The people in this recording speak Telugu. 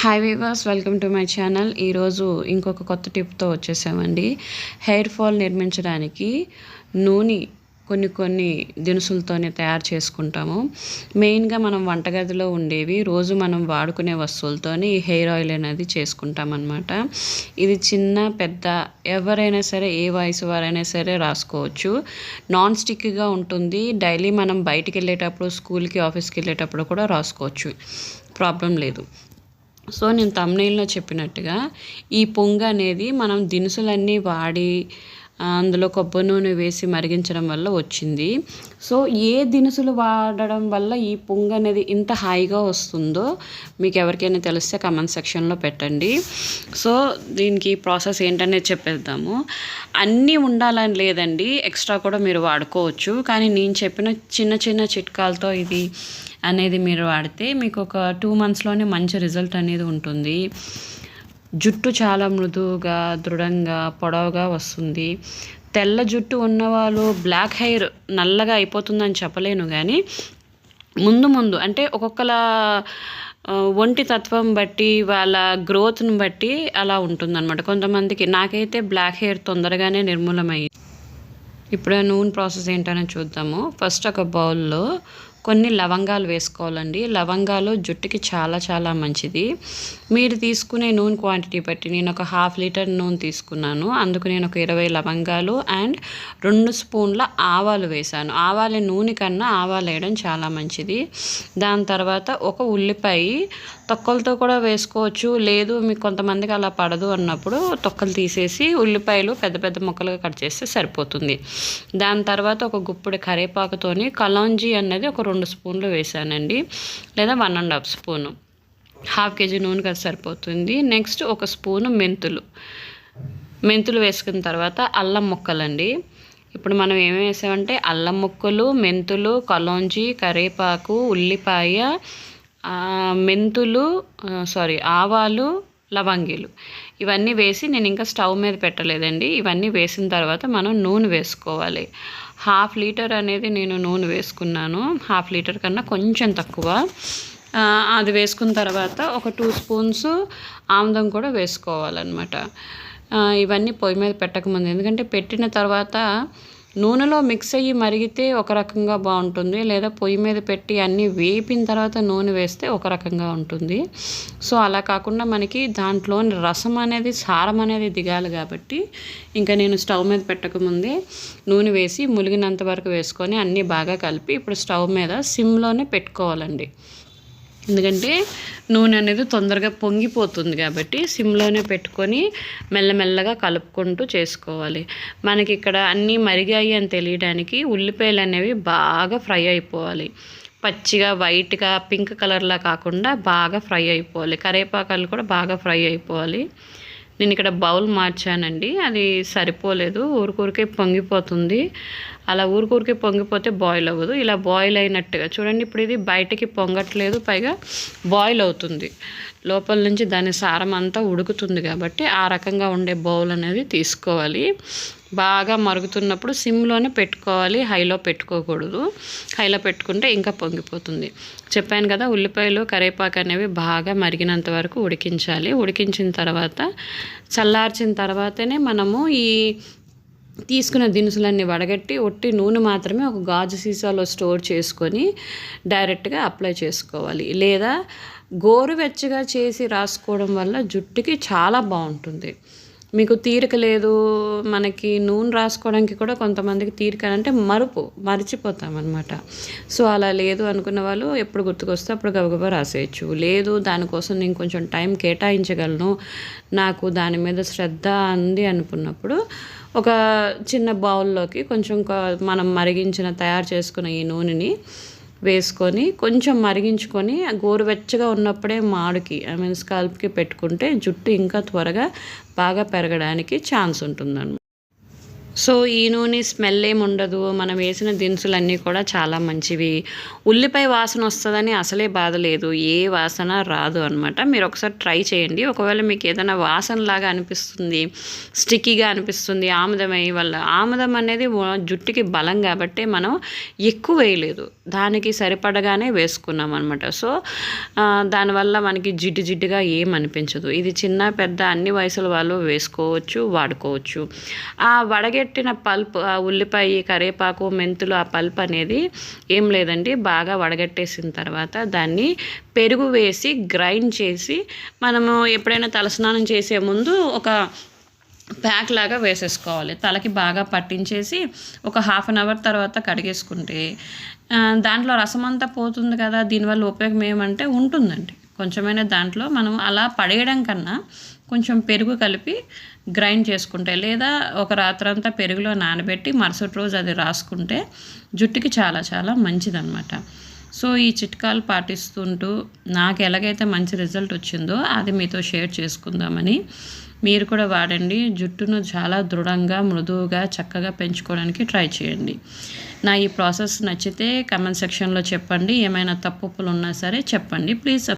Hi viewers welcome to my channel ఈరోజు ఇంకొక కొత్త టిప్తో వచ్చేసామండి. హెయిర్ ఫాల్ నిర్మించడానికి నూనె కొన్ని కొన్ని దినుసులతోనే తయారు చేసుకుంటాము. మెయిన్గా మనం వంటగదిలో ఉండేవి రోజు మనం వాడుకునే వస్తువులతోని ఈ హెయిర్ ఆయిల్ అనేది చేసుకుంటాం అనమాట ఇది చిన్న పెద్ద ఎవరైనా సరే ఏ వయసు వారైనా సరే రాసుకోవచ్చు. నాన్ స్టిక్గా ఉంటుంది. డైలీ మనం బయటికి వెళ్ళేటప్పుడు స్కూల్కి ఆఫీస్కి వెళ్ళేటప్పుడు కూడా రాసుకోవచ్చు. ప్రాబ్లం లేదు. సో నేను తమ్నైల్లో చెప్పినట్టుగా ఈ పొంగు అనేది మనం దినుసులన్నీ వాడి అందులో కొబ్బరి నూనె వేసి మరిగించడం వల్ల వచ్చింది. సో ఏ దినుసులు వాడడం వల్ల ఈ పొంగు అనేది ఇంత హాయిగా వస్తుందో మీకు ఎవరికైనా తెలిస్తే కమెంట్ సెక్షన్లో పెట్టండి. సో దీనికి ప్రాసెస్ ఏంటనేది చెప్పేద్దాము. అన్నీ ఉండాలని లేదండి ఎక్స్ట్రా కూడా మీరు వాడుకోవచ్చు. కానీ నేను చెప్పిన చిన్న చిన్న చిట్కాలతో ఇది అనేది మీరు వాడితే మీకు ఒక టూ మంత్స్లోనే మంచి రిజల్ట్ అనేది ఉంటుంది. జుట్టు చాలా మృదువుగా దృఢంగా పొడవుగా వస్తుంది. తెల్ల జుట్టు ఉన్నవాళ్ళు బ్లాక్ హెయిర్ నల్లగా అయిపోతుందని చెప్పలేను కానీ ముందు ముందు అంటే ఒక్కొక్కల ఒంటి తత్వం బట్టి వాళ్ళ గ్రోత్ని బట్టి అలా ఉంటుందన్నమాట. కొంతమందికి నాకైతే బ్లాక్ హెయిర్ తొందరగానే నిర్మూలమయ్యి ఇప్పుడు నూనె ప్రాసెస్ ఏంటనే చూద్దాము. ఫస్ట్ ఒక బౌల్లో కొన్ని లవంగాలు వేసుకోవాలండి. లవంగాలు జుట్టుకి చాలా చాలా మంచిది. మీరు తీసుకునే నూనె క్వాంటిటీ బట్టి నేను ఒక హాఫ్ లీటర్ నూనె తీసుకున్నాను. అందుకు నేను ఒక ఇరవై లవంగాలు అండ్ రెండు స్పూన్ల ఆవాలు వేశాను. ఆవాల నూనె కన్నా ఆవాలు వేయడం చాలా మంచిది. దాని తర్వాత ఒక ఉల్లిపాయ తొక్కలతో కూడా వేసుకోవచ్చు. లేదు మీకు కొంతమందికి అలా పడదు అన్నప్పుడు తొక్కలు తీసేసి ఉల్లిపాయలు పెద్ద పెద్ద ముక్కలుగా కట్ చేస్తే సరిపోతుంది. దాని తర్వాత ఒక గుప్పుడు కరేపాకుతోని కలాంజీ అన్నది ఒక రెండు రెండు స్పూన్లు వేసానండి లేదా one and half spoon. Half kg నూనె కదా సరిపోతుంది. నెక్స్ట్ ఒక స్పూను మెంతులు. మెంతులు వేసుకున్న తర్వాత అల్లం ముక్కలండి. ఇప్పుడు మనం ఏమేమి వేసామంటే అల్లం ముక్కలు మెంతులు కలోంజి కరేపాకు ఉల్లిపాయ మెంతులు సారీ ఆవాలు లవంగీలు. ఇవన్నీ వేసి నేను ఇంకా స్టవ్ మీద పెట్టలేదండి. ఇవన్నీ వేసిన తర్వాత మనం నూనె వేసుకోవాలి. హాఫ్ లీటర్ అనేది నేను నూనె వేసుకున్నాను. హాఫ్ లీటర్ కన్నా కొంచెం తక్కువ. అది వేసుకున్న తర్వాత ఒక టూ స్పూన్స్ ఆముదం కూడా వేసుకోవాలన్నమాట. ఇవన్నీ పొయ్యి మీద పెట్టకముందు. ఎందుకంటే పెట్టిన తర్వాత నూనెలో మిక్స్ అయ్యి మరిగితే ఒక రకంగా బాగుంటుంది. లేదా పొయ్యి మీద పెట్టి అన్నీ వేపిన తర్వాత నూనె వేస్తే ఒక రకంగా ఉంటుంది. సో అలా కాకుండా మనకి దాంట్లోని రసం అనేది సారం అనేది దిగాలి కాబట్టి ఇంకా నేను స్టవ్ మీద పెట్టకముందే నూనె వేసి ములిగినంత వరకు వేసుకొని అన్నీ బాగా కలిపి ఇప్పుడు స్టవ్ మీద సిమ్లోనే పెట్టుకోవాలండి. ఎందుకంటే నూనె అనేది తొందరగా పొంగిపోతుంది కాబట్టి సిమ్లోనే పెట్టుకొని మెల్లమెల్లగా కలుపుకుంటూ చేసుకోవాలి. మనకి ఇక్కడ అన్నీ మరిగాయి అని తెలియడానికి ఉల్లిపాయలు అనేవి బాగా ఫ్రై అయిపోవాలి. పచ్చిగా వైట్గా పింక్ కలర్లా కాకుండా బాగా ఫ్రై అయిపోవాలి. కరివేపాకాయలు కూడా బాగా ఫ్రై అయిపోవాలి. నేను ఇక్కడ బౌల్ మార్చానండి. అది సరిపోలేదు. ఊరికూరికే పొంగిపోతుంది. అలా ఊరికూరికే పొంగిపోతే బాయిల్ అవ్వదు. ఇలా బాయిల్ అయినట్టుగా చూడండి ఇప్పుడు ఇది బయటకి పొంగట్లేదు పైగా బాయిల్ అవుతుంది. లోపల నుంచి దాని సారం అంతా ఉడుకుతుంది కాబట్టి ఆ రకంగా ఉండే బౌల్ అనేది తీసుకోవాలి. బాగా మరుగుతున్నప్పుడు సిమ్లోనే పెట్టుకోవాలి. హైలో పెట్టుకోకూడదు. హైలో పెట్టుకుంటే ఇంకా పొంగిపోతుంది. చెప్పాను కదా ఉల్లిపాయలు కరివేపాకు అనేవి బాగా మరిగినంత వరకు ఉడికించాలి. ఉడికించిన తర్వాత చల్లార్చిన తర్వాతనే మనము ఈ తీసుకున్న దినుసులన్నీ వడగట్టి ఒట్టి నూనె మాత్రమే ఒక గాజు సీసాలో స్టోర్ చేసుకొని డైరెక్ట్గా అప్లై చేసుకోవాలి. లేదా గోరువెచ్చగా చేసి రాసుకోవడం వల్ల జుట్టుకి చాలా బాగుంటుంది. మీకు తీరిక లేదు మనకి నూనె రాసుకోవడానికి కూడా కొంతమందికి తీరిక అంటే మరుపు మర్చిపోతామన్నమాట. సో అలా లేదు అనుకున్న వాళ్ళు ఎప్పుడు గుర్తుకొస్తే అప్పుడు గబగబా రాసేయచ్చు. లేదు దానికోసం నేను కొంచెం టైం కేటాయించగలను నాకు దాని మీద శ్రద్ధ అంది అనుకున్నప్పుడు ఒక చిన్న బౌల్లోకి కొంచెం మనం మరిగించిన తయారు చేసుకున్న ఈ నూనెని వేసుకొని కొంచెం మరిగించుకొని గోరువెచ్చగా ఉన్నప్పుడే మాడుకి ఐ మీన్ స్కాల్ప్కి పెట్టుకుంటే జుట్టు ఇంకా త్వరగా బాగా పెరగడానికి ఛాన్స్ ఉంటుందన్నమాట. సో ఈ నూనె స్మెల్ ఏమి ఉండదు. మనం వేసిన దినుసులన్నీ కూడా చాలా మంచివి. ఉల్లిపాయ వాసన వస్తుందని అసలే బాధ లేదు. ఏ వాసన రాదు అనమాట మీరు ఒకసారి ట్రై చేయండి. ఒకవేళ మీకు ఏదైనా వాసన లాగా అనిపిస్తుంది స్టిక్కీగా అనిపిస్తుంది ఆముదం వల్ల. ఆముదం అనేది జుట్టుకి బలం కాబట్టి మనం ఎక్కువ వేయలేదు. దానికి సరిపడగానే వేసుకున్నాం అనమాట సో దానివల్ల మనకి జిడ్డు జిడ్డుగా ఏం అనిపించదు. ఇది చిన్న పెద్ద అన్ని వయసుల వాళ్ళు వేసుకోవచ్చు వాడుకోవచ్చు. ఆ వడగే వడగట్టిన పల్ప్ ఆ ఉల్లిపాయ కరివేపాకు మెంతులు ఆ పల్ప్ అనేది ఏం లేదండి బాగా వడగట్టేసిన తర్వాత దాన్ని పెరుగు వేసి గ్రైండ్ చేసి మనము ఎప్పుడైనా తలస్నానం చేసే ముందు ఒక ప్యాక్ లాగా వేసేసుకోవాలి. తలకి బాగా పట్టించేసి ఒక హాఫ్ అన్ అవర్ తర్వాత కడిగేసుకుంటే దాంట్లో రసం అంతా పోతుంది కదా దీనివల్ల ఉపయోగం ఏమంటే ఉంటుందండి. కొంచెమైనా దాంట్లో మనం అలా పడేయడం కన్నా కొంచెం పెరుగు కలిపి గ్రైండ్ చేసుకుంటే లేదా ఒక రాత్రంతా పెరుగులో నానబెట్టి మరుసటి రోజు అది రాసుకుంటే జుట్టుకి చాలా చాలా మంచిదన్నమాట. సో ఈ చిట్కాలు పాటిస్తుంటూ నాకు ఎలాగైతే మంచి రిజల్ట్ వచ్చిందో అది మీతో షేర్ చేసుకుందామని మీరు కూడా వాడండి. జుట్టును చాలా దృఢంగా మృదువుగా చక్కగా పెంచుకోవడానికి ట్రై చేయండి. నా ఈ ప్రాసెస్ నచ్చితే కమెంట్ సెక్షన్లో చెప్పండి. ఏమైనా తప్పులు ఉన్నా సరే చెప్పండి. ప్లీజ్